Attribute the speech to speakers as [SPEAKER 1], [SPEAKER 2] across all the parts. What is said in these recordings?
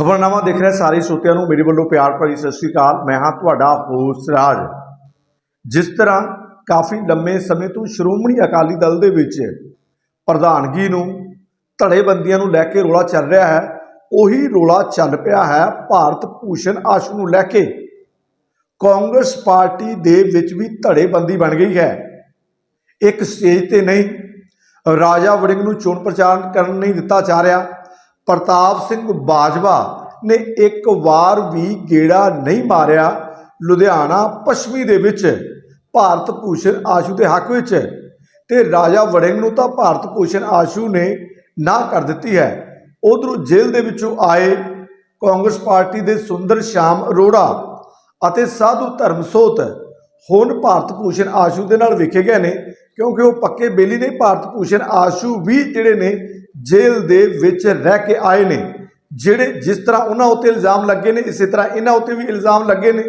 [SPEAKER 1] ਖਬਰਨਾਮਾ ਦੇਖ ਰਹੇ ਸਾਰੇ ਸਰੋਤਿਆਂ ਨੂੰ ਮੇਰੇ ਵੱਲੋਂ ਪਿਆਰ ਭਰੀ ਸਤਿ ਸ੍ਰੀ ਅਕਾਲ। ਮੈਂ ਹਾਂ ਤੁਹਾਡਾ ਹੋਸਟ ਰਾਜ। ਜਿਸ ਤਰ੍ਹਾਂ ਕਾਫੀ ਲੰਮੇ ਸਮੇਂ ਤੋਂ ਸ਼੍ਰੋਮਣੀ ਅਕਾਲੀ ਦਲ ਦੇ ਵਿੱਚ ਪ੍ਰਧਾਨਗੀ ਨੂੰ, ਧੜੇਬੰਦੀਆਂ ਨੂੰ ਲੈ ਕੇ ਰੋਲਾ ਚੱਲ ਰਿਹਾ ਹੈ। ਉਹੀ ਰੋਲਾ ਚੱਲ ਪਿਆ ਹੈ ਭਾਰਤ ਭੂਸ਼ਣ ਆਸ਼ੂ ਨੂੰ ਲੈ ਕੇ। ਕਾਂਗਰਸ ਪਾਰਟੀ ਦੇ ਵਿੱਚ ਵੀ ਧੜੇਬੰਦੀ ਬਣ ਗਈ ਹੈ। ਇੱਕ ਸਟੇਜ ਤੇ ਨਹੀਂ, ਰਾਜਾ ਵੜਿੰਗ ਨੂੰ ਚੋਣ ਪ੍ਰਚਾਰ ਕਰਨ ਨਹੀਂ ਦਿੱਤਾ ਜਾ ਰਿਹਾ। ਪ੍ਰਤਾਪ ਸਿੰਘ ਬਾਜਵਾ ਨੇ ਇੱਕ ਵਾਰ ਵੀ ਗੇੜਾ ਨਹੀਂ ਮਾਰਿਆ। ਲੁਧਿਆਣਾ, ਪੱਛਮੀ ਦੇ ਵਿੱਚ ਭਾਰਤ ਭੂਸ਼ਣ ਆਸ਼ੂ ਦੇ ਹੱਕ ਵਿੱਚ ਤੇ ਰਾਜਾ ਵੜਿੰਗ ਨੂੰ ਤਾਂ ਭਾਰਤ ਭੂਸ਼ਣ ਆਸ਼ੂ ਨੇ ਨਾ ਕਰ ਦਿੱਤੀ ਹੈ। ਉਧਰੋਂ ਜੇਲ੍ਹ ਦੇ ਵਿੱਚੋਂ ਆਏ ਕਾਂਗਰਸ ਪਾਰਟੀ ਦੇ ਸੁੰਦਰ ਸ਼ਾਮ ਅਰੋੜਾ ਅਤੇ ਸਾਧੂ ਧਰਮਸੋਤ ਹੁਣ ਭਾਰਤ ਭੂਸ਼ਣ ਆਸ਼ੂ ਦੇ ਨਾਲ ਵਿਖੇ ਗਏ ਨੇ, ਕਿਉਂਕਿ ਉਹ ਪੱਕੇ ਬੇਲੀ ਨੇ ਭਾਰਤ ਭੂਸ਼ਣ ਆਸ਼ੂ ਵੀ ਜਿਹੜੇ ਨੇ ਜੇਲ੍ਹ ਦੇ ਵਿੱਚ ਰਹਿ ਕੇ ਆਏ ਨੇ, ਜਿਹੜੇ ਜਿਸ ਤਰ੍ਹਾਂ ਉਹਨਾਂ ਉੱਤੇ ਇਲਜ਼ਾਮ ਲੱਗੇ ਨੇ, ਇਸੇ ਤਰ੍ਹਾਂ ਇਹਨਾਂ ਉੱਤੇ ਵੀ ਇਲਜ਼ਾਮ ਲੱਗੇ ਨੇ।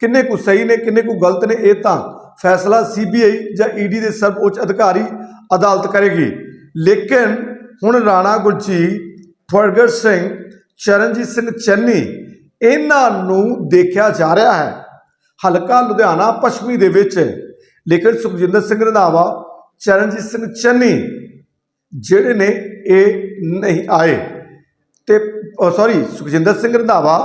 [SPEAKER 1] ਕਿੰਨੇ ਕੁ ਸਹੀ ਨੇ, ਕਿੰਨੇ ਕੁ ਗਲਤ ਨੇ, ਇਹ ਤਾਂ ਫੈਸਲਾ ਸੀਬੀਆਈ ਜਾਂ ਈਡੀ ਦੇ ਸਰਵਉੱਚ ਅਧਿਕਾਰੀ ਅਦਾਲਤ ਕਰੇਗੀ। ਲੇਕਿਨ ਹੁਣ ਰਾਣਾ ਗੁਰਜੀਤ ਫਰਗਰ ਸਿੰਘ, ਚਰਨਜੀਤ ਸਿੰਘ ਚੰਨੀ, ਇਹਨਾਂ ਨੂੰ ਦੇਖਿਆ ਜਾ ਰਿਹਾ ਹੈ। ਹਲਕਾ ਲੁਧਿਆਣਾ ਪੱਛਮੀ ਦੇ ਵਿੱਚ। ਲੇਕਿਨ ਸੁਖਜਿੰਦਰ ਸਿੰਘ ਰੰਧਾਵਾ, ਚਰਨਜੀਤ ਸਿੰਘ ਚੰਨੀ ਜਿਹੜੇ ਨੇ ਇਹ ਨਹੀਂ ਆਏ। ਤੇ ਸੌਰੀ ਸੁਖਜਿੰਦਰ ਸਿੰਘ ਰੰਧਾਵਾ,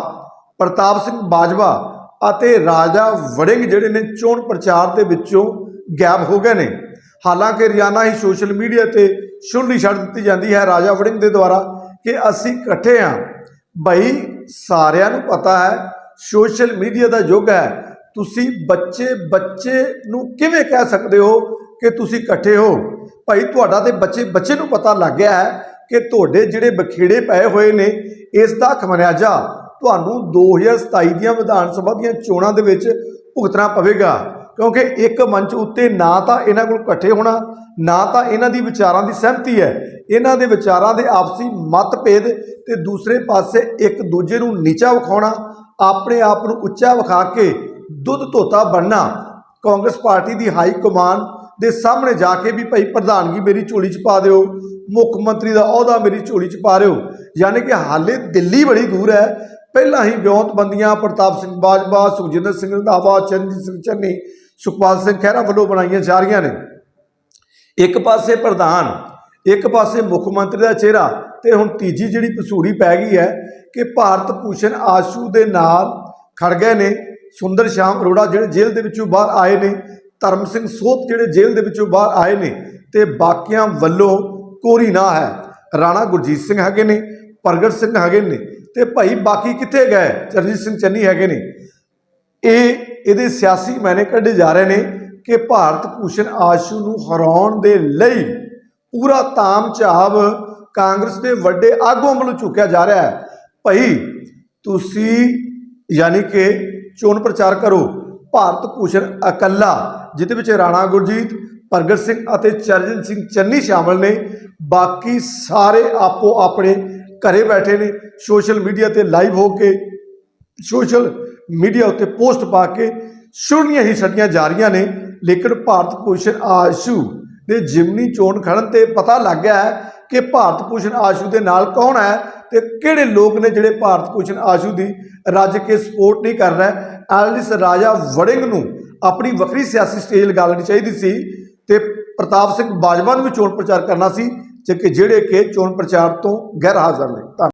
[SPEAKER 1] ਪ੍ਰਤਾਪ ਸਿੰਘ ਬਾਜਵਾ ਅਤੇ ਰਾਜਾ ਵੜਿੰਗ ਜਿਹੜੇ ਨੇ ਚੋਣ ਪ੍ਰਚਾਰ ਦੇ ਵਿੱਚੋਂ ਗਾਇਬ ਹੋ ਗਏ ਨੇ। ਹਾਲਾਂਕਿ ਰੋਜ਼ਾਨਾ ਹੀ ਸੋਸ਼ਲ ਮੀਡੀਆ ਤੇ ਛੁੱਲੀ ਛੱਡ ਦਿੱਤੀ ਜਾਂਦੀ ਹੈ ਰਾਜਾ ਵੜਿੰਗ ਦੇ ਦੁਆਰਾ ਕਿ ਅਸੀਂ ਇਕੱਠੇ ਹਾਂ। ਭਾਈ ਸਾਰਿਆਂ ਨੂੰ ਪਤਾ ਹੈ, ਸੋਸ਼ਲ ਮੀਡੀਆ ਦਾ ਯੁੱਗ ਹੈ। ਤੁਸੀਂ ਬੱਚੇ ਬੱਚੇ ਨੂੰ ਕਿਵੇਂ ਕਹਿ ਸਕਦੇ ਹੋ ਕਿ ਤੁਸੀਂ ਇਕੱਠੇ ਹੋ? ਭਾਈ ਤੁਹਾਡਾ ਤੇ ਬੱਚੇ ਬੱਚੇ ਨੂੰ ਪਤਾ ਲੱਗ ਗਿਆ ਹੈ ਕਿ ਤੁਹਾਡੇ ਜਿਹੜੇ ਬਖੇੜੇ ਪਏ ਹੋਏ ਨੇ, ਇਸ ਦਾ ਖਮਿਆਜਾ ਤੁਹਾਨੂੰ 2027 ਦੀਆਂ ਵਿਧਾਨ ਸਭਾ ਦੀਆਂ ਚੋਣਾਂ ਦੇ ਵਿੱਚ ਭੁਗਤਣਾ ਪਵੇਗਾ। ਕਿਉਂਕਿ ਇੱਕ ਮੰਚ ਉੱਤੇ ਨਾ ਤਾਂ ਇਹਨਾਂ ਕੋਲ ਇਕੱਠੇ ਹੋਣਾ, ਨਾ ਤਾਂ ਇਹਨਾਂ ਦੀ ਵਿਚਾਰਾਂ ਦੀ ਸਹਿਮਤੀ ਹੈ। ਇਹਨਾਂ ਦੇ ਵਿਚਾਰਾਂ ਦੇ ਆਪਸੀ ਮਤਭੇਦ ਤੇ ਦੂਸਰੇ ਪਾਸੇ ਇੱਕ ਦੂਜੇ ਨੂੰ ਨੀਚਾ ਵਿਖਾਉਣਾ, ਆਪਣੇ ਆਪ ਨੂੰ ਉੱਚਾ ਵਿਖਾ ਕੇ ਦੁੱਧ ਧੋਤਾ ਬਣਨਾ ਕਾਂਗਰਸ ਪਾਰਟੀ ਦੀ ਹਾਈ ਕਮਾਨ ਦੇ ਸਾਹਮਣੇ ਜਾ ਕੇ ਵੀ ਭਾਈ ਪ੍ਰਧਾਨਗੀ ਮੇਰੀ ਝੋਲੀ 'ਚ ਪਾ ਦਿਓ, ਮੁੱਖ ਮੰਤਰੀ ਦਾ ਅਹੁਦਾ ਮੇਰੀ ਝੋਲੀ 'ਚ ਪਾ ਦਿਓ ਯਾਨੀ ਕਿ ਹਾਲੇ ਦਿੱਲੀ ਬੜੀ ਦੂਰ ਹੈ। ਪਹਿਲਾਂ ਹੀ ਵਿਉਂਤਬੰਦੀਆਂ ਪ੍ਰਤਾਪ ਸਿੰਘ ਬਾਜਵਾ, ਸੁਖਜਿੰਦਰ ਸਿੰਘ ਰੰਧਾਵਾ ਚੰਦੀ ਸਿੰਘ ਚੰਨੀ, ਸੁਖਪਾਲ ਸਿੰਘ ਖਹਿਰਾ ਵੱਲੋਂ ਬਣਾਈਆਂ ਜਾ ਰਹੀਆਂ ਨੇ। ਇੱਕ ਪਾਸੇ ਪ੍ਰਧਾਨ, ਇੱਕ ਪਾਸੇ ਮੁੱਖ ਮੰਤਰੀ ਦਾ ਚਿਹਰਾ ਤੇ ਹੁਣ ਤੀਜੀ ਜਿਹੜੀ ਪਸੂੜੀ ਪੈ ਗਈ ਹੈ ਕਿ ਭਾਰਤ ਭੂਸ਼ਣ ਆਸ਼ੂ ਦੇ ਨਾਲ ਖੜ ਗਏ ਨੇ। ਸੁੰਦਰ ਸ਼ਾਮ ਅਰੋੜਾ ਜਿਹੜੇ ਜੇਲ੍ਹ ਦੇ ਵਿੱਚੋਂ ਬਾਹਰ ਆਏ ਨੇ। ਧਰਮ ਸਿੰਘ ਸੋਤ ਜਿਹੜੇ ਜੇਲ੍ਹ ਦੇ ਵਿੱਚੋਂ ਬਾਹਰ ਆਏ ਨੇ ਤੇ ਬਾਕੀਆਂ ਵੱਲੋਂ ਕੋਰੀ ਨਾ ਹੈ। ਰਾਣਾ ਗੁਰਜੀਤ ਸਿੰਘ ਹੈਗੇ ਨੇ, ਪ੍ਰਗਟ ਸਿੰਘ ਹੈਗੇ ਨੇ ਤੇ ਭਾਈ ਬਾਕੀ ਕਿੱਥੇ ਗਏ? ਚਰਨਜੀਤ ਸਿੰਘ ਚੰਨੀ ਹੈਗੇ ਨੇ। ਇਹ, ਇਹਦੇ ਸਿਆਸੀ ਮੈਨੇ ਕੱਢੇ ਜਾ ਰਹੇ ਨੇ ਕਿ ਭਾਰਤ ਭੂਸ਼ਣ ਆਸ਼ੂ ਨੂੰ ਹਰਾਉਣ ਦੇ ਲਈ ਪੂਰਾ ਤਾਮ ਝਾਵ ਕਾਂਗਰਸ ਦੇ ਵੱਡੇ ਆਗੂਆਂ ਵੱਲੋਂ ਝੁਕਿਆ ਜਾ ਰਿਹਾ ਹੈ। ਭਾਈ, ਤੁਸੀਂ ਯਾਨੀ ਕਿ ਚੋਣ ਪ੍ਰਚਾਰ ਕਰੋ। ਭਾਰਤ ਭੂਸ਼ਣ ਇਕੱਲਾ ਜਿਹਦੇ ਵਿੱਚ ਰਾਣਾ ਗੁਰਜੀਤ, ਪ੍ਰਗਟ ਸਿੰਘ ਅਤੇ ਚਰਜਨ ਸਿੰਘ ਚੰਨੀ ਸ਼ਾਮਲ ਨੇ। ਬਾਕੀ ਸਾਰੇ ਆਪੋ ਆਪਣੇ ਘਰੇ ਬੈਠੇ ਨੇ। ਸੋਸ਼ਲ ਮੀਡੀਆ ਤੇ ਲਾਈਵ ਹੋ ਕੇ, ਸੋਸ਼ਲ ਮੀਡੀਆ ਉੱਤੇ ਪੋਸਟ ਪਾ ਕੇ ਛੁੜੀਆਂ ਹੀ ਛੱਡੀਆਂ ਜਾ ਰਹੀਆਂ ਨੇ। ਲੇਕਿਨ ਭਾਰਤ ਭੂਸ਼ਣ ਆਸ਼ੂ ਦੇ ਜਿਮਨੀ ਚੋਣ ਖੜਨ ਤੇ ਪਤਾ ਲੱਗ ਗਿਆ ਹੈ ਕਿ ਭਾਰਤ ਭੂਸ਼ਣ ਆਸ਼ੂ ਦੇ ਨਾਲ ਕੌਣ ਹੈ। ਤੇ ਕਿਹੜੇ ਲੋਕ ਨੇ ਜਿਹੜੇ ਭਾਰਤ ਭੂਸ਼ਣ ਆਸ਼ੂ ਦੀ ਰੱਜ ਕੇ ਸਪੋਰਟ ਨਹੀਂ ਕਰ ਰਹੇ? ਐਲਡਿਸ ਰਾਜਾ ਵੜਿੰਗ ਨੂੰ ਆਪਣੀ ਵੱਖਰੀ ਸਿਆਸੀ ਸਟੇਜ ਲਗਾ ਲੈਣੀ ਚਾਹੀਦੀ ਸੀ ਤੇ ਪ੍ਰਤਾਪ ਸਿੰਘ ਬਾਜਵਾ ਨੂੰ ਵੀ ਚੋਣ ਪ੍ਰਚਾਰ ਕਰਨਾ ਸੀ ਕਿ ਜਿਹੜੇ ਕਿ ਚੋਣ ਪ੍ਰਚਾਰ ਤੋਂ ਗੈਰ ਹਾਜ਼ਰ ਨੇ। ਧੰਨਵਾਦ